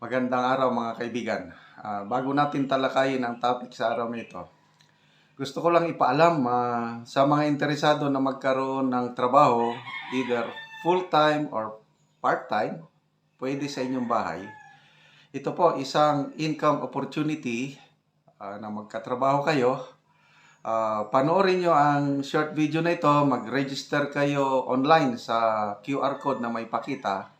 Magandang araw mga kaibigan. Ah, bago natin talakayin ang topic sa araw nito, gusto ko lang ipaalam ah, sa mga interesado na magkaroon ng trabaho, either full-time or part-time, pwede sa inyong bahay. Ito po isang income opportunity ah, na magkatrabaho kayo. Ah, panoorin nyo ang short video na ito, mag-register kayo online sa QR code na may pakita.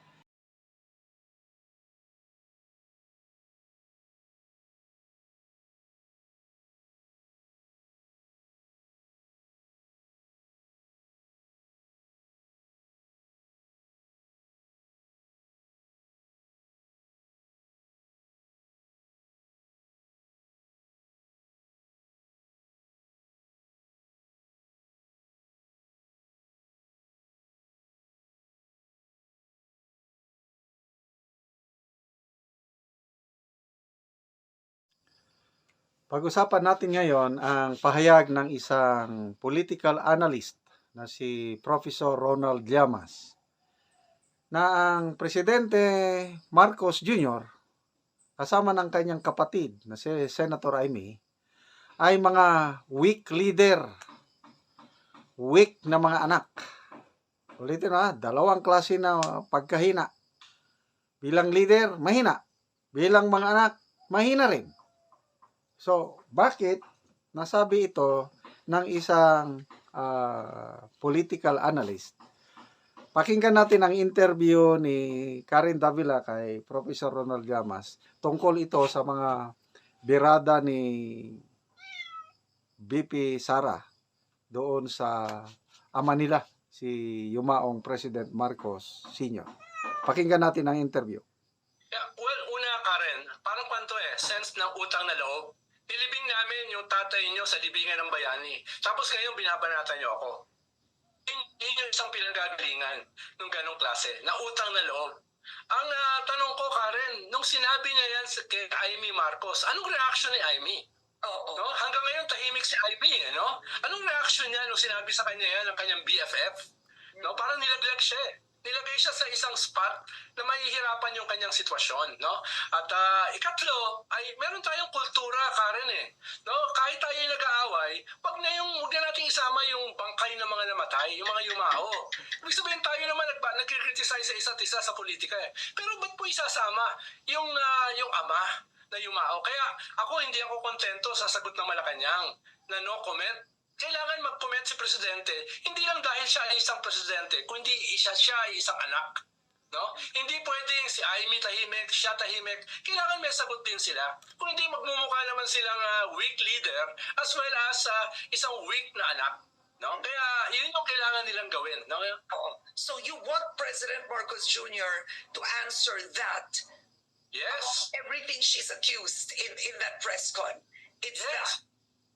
Pag-usapan natin ngayon ang pahayag ng isang political analyst na si Professor Ronald Llamas na ang Presidente Marcos Jr. kasama ng kanyang kapatid na si Senator Amy ay mga weak leader, weak na mga anak. Ulitin na, dalawang klase na pagkahina. Bilang leader, mahina. Bilang mga anak, mahina rin. So, bakit nasabi ito ng isang ah, political analyst? Pakinggan natin ang interview ni Karen Davila kay Professor Ronald Llamas tungkol ito sa mga birada ni BP Sara doon sa ama nila, si Yumaong President Marcos Sr. Pakinggan natin ang interview. Yeah, well, una Karen, parang kwanto eh, sense ng utang na loob. Niyo sa libingan ng bayani. Tapos ngayon binabanatan niyo ako. Yun, yun yung isang pinanggagalingan ng ganong klase, na utang na loob. Ang ah, tanong ko, Karen, nung sinabi niya yan sa- kay Amy Marcos, anong reaction ni Amy? Oo. No? Hanggang ngayon tahimik si Amy, eh, no? Anong reaction niya nung sinabi sa kanya yan ng kanyang BFF? No? Parang nilaglag siya. eh. Nilagay siya sa isang spot na mahihirapan yung kanyang sitwasyon, no? At ah, ikatlo, ay meron tayong kultura, Karen eh. No? Kahit tayo nag-aaway, wag na yung wag na nating isama yung bangkay ng mga namatay, yung mga yumao. Ibig sabihin tayo naman nagba, nagkikriticize sa isa't isa sa politika eh. Pero ba't po isasama yung ah, yung ama na yumao? Kaya ako hindi ako kontento sa sagot ng Malacanang na no comment kailangan mag-comment si Presidente, hindi lang dahil siya ay isang Presidente, kundi isa siya ay isang anak. No? Hindi pwedeng si Amy tahimik, siya tahimik. Kailangan may sagot din sila. Kung hindi magmumukha naman silang ah, weak leader as well as ah, isang weak na anak. No? Kaya yun yung kailangan nilang gawin. No? Oo. So you want President Marcos Jr. to answer that Yes. everything she's accused in in that press con. It's Yes. that.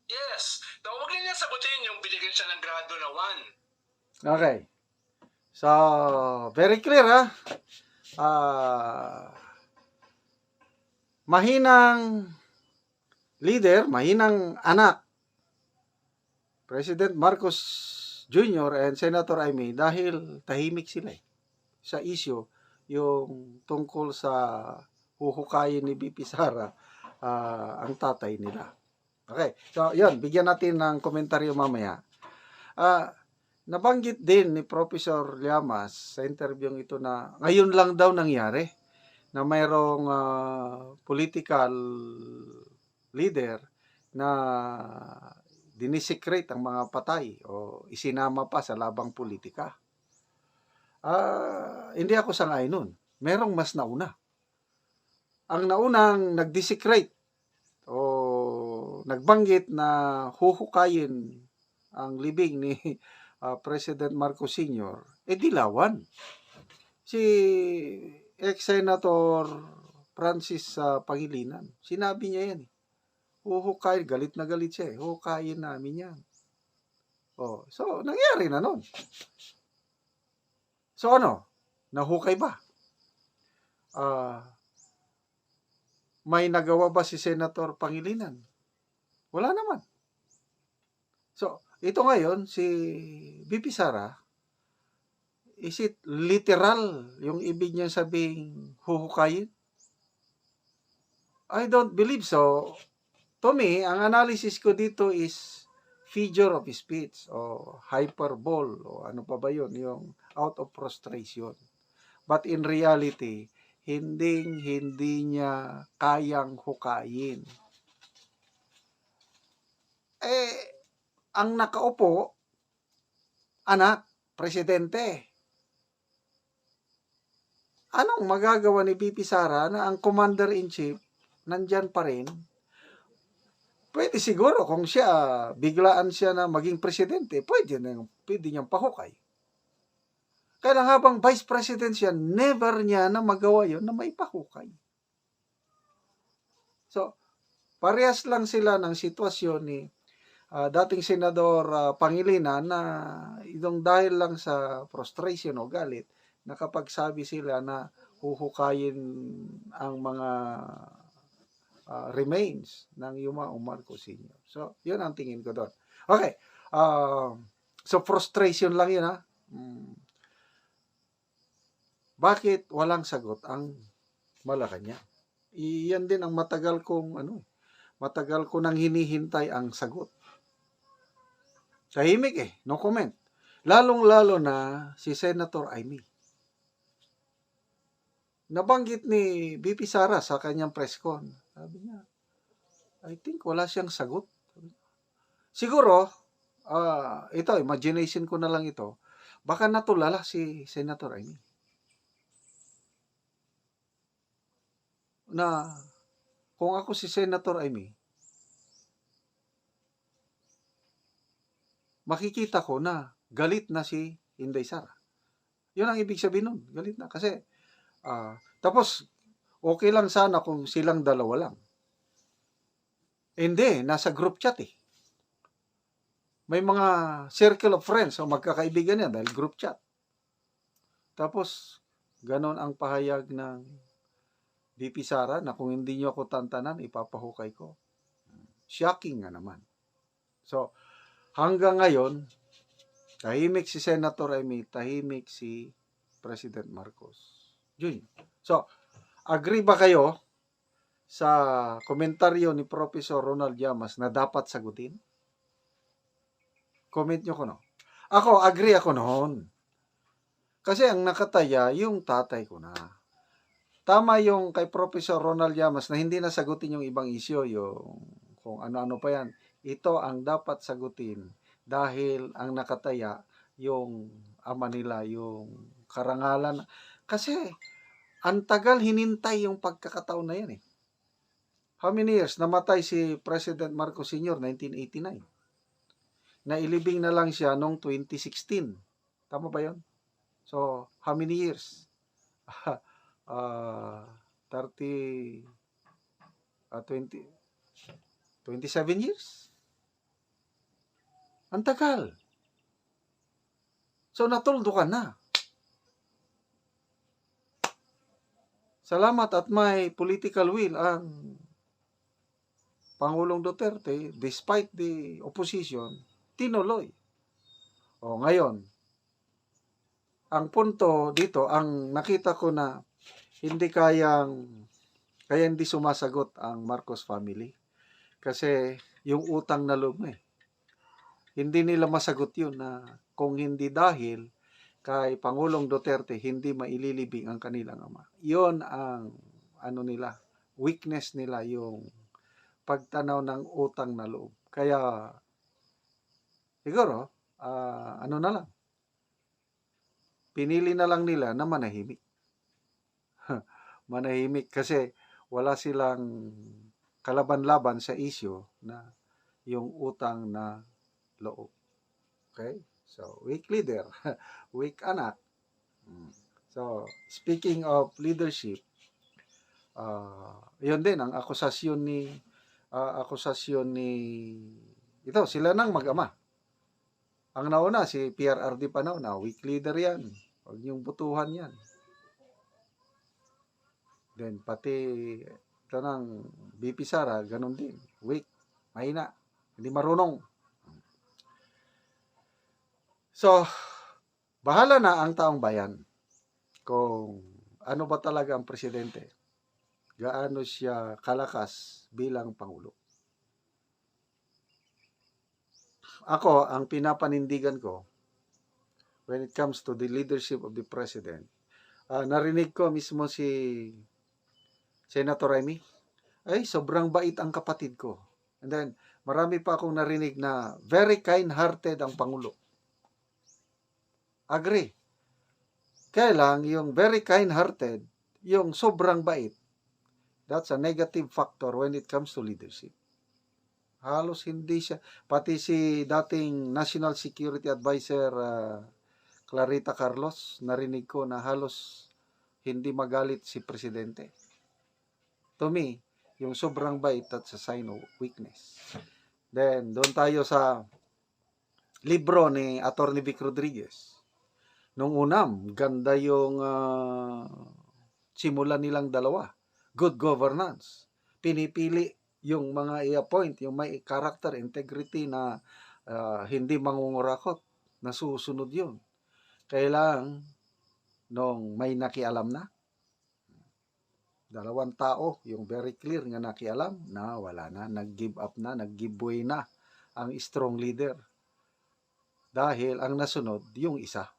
Yes. Huwag na niya sagutin yung binigyan siya ng grado na 1. Okay. So, very clear ha. Ah, mahinang leader, mahinang anak. President Marcos Jr. and Senator Amy dahil tahimik sila eh, sa issue yung tungkol sa huhukayin ni BP Sara ah, ang tatay nila. Okay. So, yun. Bigyan natin ng komentaryo mamaya. Ah, nabanggit din ni Professor Llamas sa interview ito na ngayon lang daw nangyari na mayroong ah, political leader na dinisecrate ang mga patay o isinama pa sa labang politika. Ah, hindi ako sangayon nun. Merong mas nauna. Ang naunang nagdesecrate nagbanggit na huhukayin ang libing ni ah, President Marcos Sr., eh dilawan. Si ex-senator Francis ah, Pangilinan, sinabi niya yan. eh. Huhukayin, galit na galit siya eh. Huhukayin namin yan. Oh, so, nangyari na nun. So ano? Nahukay ba? Ah, may nagawa ba si Senator Pangilinan? Wala naman. So, ito ngayon, si BP Sara, is it literal yung ibig niya sabing huhukayin? I don't believe so. To me, ang analysis ko dito is figure of speech o hyperbole o ano pa ba yun, yung out of frustration. But in reality, hindi hindi niya kayang hukayin. Eh, ang nakaupo, anak, presidente. Anong magagawa ni BP Sara na ang commander-in-chief nandyan pa rin? Pwede siguro kung siya, biglaan siya na maging presidente, pwede, na, pwede niyang pahukay. Kaya lang habang vice president siya, never niya na magawa yon na may pahukay. So, parehas lang sila ng sitwasyon ni ah, dating senador ah, Pangilinan na itong dahil lang sa frustration o galit, nakapagsabi sila na huhukayin ang mga ah, remains ng Yuma o Marcos Sr. So, yun ang tingin ko doon. Okay. ah, so, frustration lang yun, ha? Mm. Bakit walang sagot ang Malacanang? Iyan din ang matagal kong, ano, matagal ko nang hinihintay ang sagot. Tahimik eh, no comment. Lalong-lalo na si Senator Amy. Nabanggit ni BP Sara sa kanyang press con. Sabi niya, I think wala siyang sagot. Siguro, ah, ito, imagination ko na lang ito, baka natulala si Senator Amy. Na kung ako si Senator Amy, makikita ko na galit na si Inday Sara. Yun ang ibig sabihin nun. Galit na. Kasi, ah, tapos, okay lang sana kung silang dalawa lang. Hindi, nasa group chat eh. May mga circle of friends o magkakaibigan yan dahil group chat. Tapos, ganon ang pahayag ng BP Sara na kung hindi nyo ako tantanan, ipapahukay ko. Shocking nga naman. So, hanggang ngayon, tahimik si Senator Amy, tahimik si President Marcos. Yun. So, agree ba kayo sa komentaryo ni Professor Ronald Llamas na dapat sagutin? Comment nyo ko no. Ako, agree ako noon. Kasi ang nakataya, yung tatay ko na. Tama yung kay Professor Ronald Llamas na hindi nasagutin yung ibang isyo, yung kung ano-ano pa yan. Ito ang dapat sagutin dahil ang nakataya yung ama nila, yung karangalan. Kasi ang tagal hinintay yung pagkakataon na yan eh. How many years? Namatay si President Marcos Sr. 1989. Nailibing na lang siya noong 2016. Tama ba yon? So, how many years? uh, 30, uh, 20, 27 years? Ang tagal. So, natuldo ka na. Salamat at may political will ang Pangulong Duterte, despite the opposition, tinuloy. O ngayon, ang punto dito, ang nakita ko na hindi kayang, kaya hindi sumasagot ang Marcos family. Kasi yung utang na loob eh. Hindi nila masagot yun na kung hindi dahil kay Pangulong Duterte hindi maililibing ang kanilang ama. Yon ang ano nila, weakness nila yung pagtanaw ng utang na loob. Kaya siguro ah, ano na lang pinili na lang nila na manahimik. manahimik kasi wala silang kalaban-laban sa isyo na yung utang na loob. Okay? So, weak leader, weak anak. Mm. So, speaking of leadership, uh, yun din ang akusasyon ni ah, akusasyon ni ito, sila nang mag-ama. Ang nauna, si PRRD pa na, weak leader yan. Huwag niyong butuhan yan. Then, pati ito ng BP Sara, ganun din. Weak, mahina, hindi marunong. So, bahala na ang taong bayan kung ano ba talaga ang presidente. gaano siya kalakas bilang Pangulo. Ako, ang pinapanindigan ko, when it comes to the leadership of the President, ah, narinig ko mismo si Senator Remy, ay, sobrang bait ang kapatid ko. And then, marami pa akong narinig na very kind-hearted ang Pangulo. Agree. Kaya lang, yung very kind-hearted, yung sobrang bait, that's a negative factor when it comes to leadership. Halos hindi siya, pati si dating National Security Advisor ah, Clarita Carlos, narinig ko na halos hindi magalit si Presidente. To me, yung sobrang bait, that's a sign of weakness. Then, doon tayo sa libro ni Atty. Vic Rodriguez. Nung unam, ganda yung ah, simula nilang dalawa. Good governance. Pinipili yung mga i-appoint, yung may character, integrity na ah, hindi mangungurakot. Nasusunod yun. Kailang, nung may nakialam na, dalawang tao, yung very clear nga nakialam, na wala na, nag-give up na, nag-give way na ang strong leader. Dahil ang nasunod, yung isa.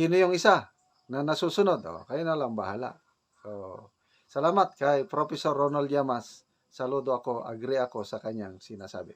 Sino yung isa na nasusunod? Oh, kayo na lang bahala. So, salamat kay Professor Ronald Llamas. Saludo ako, agree ako sa kanyang sinasabi.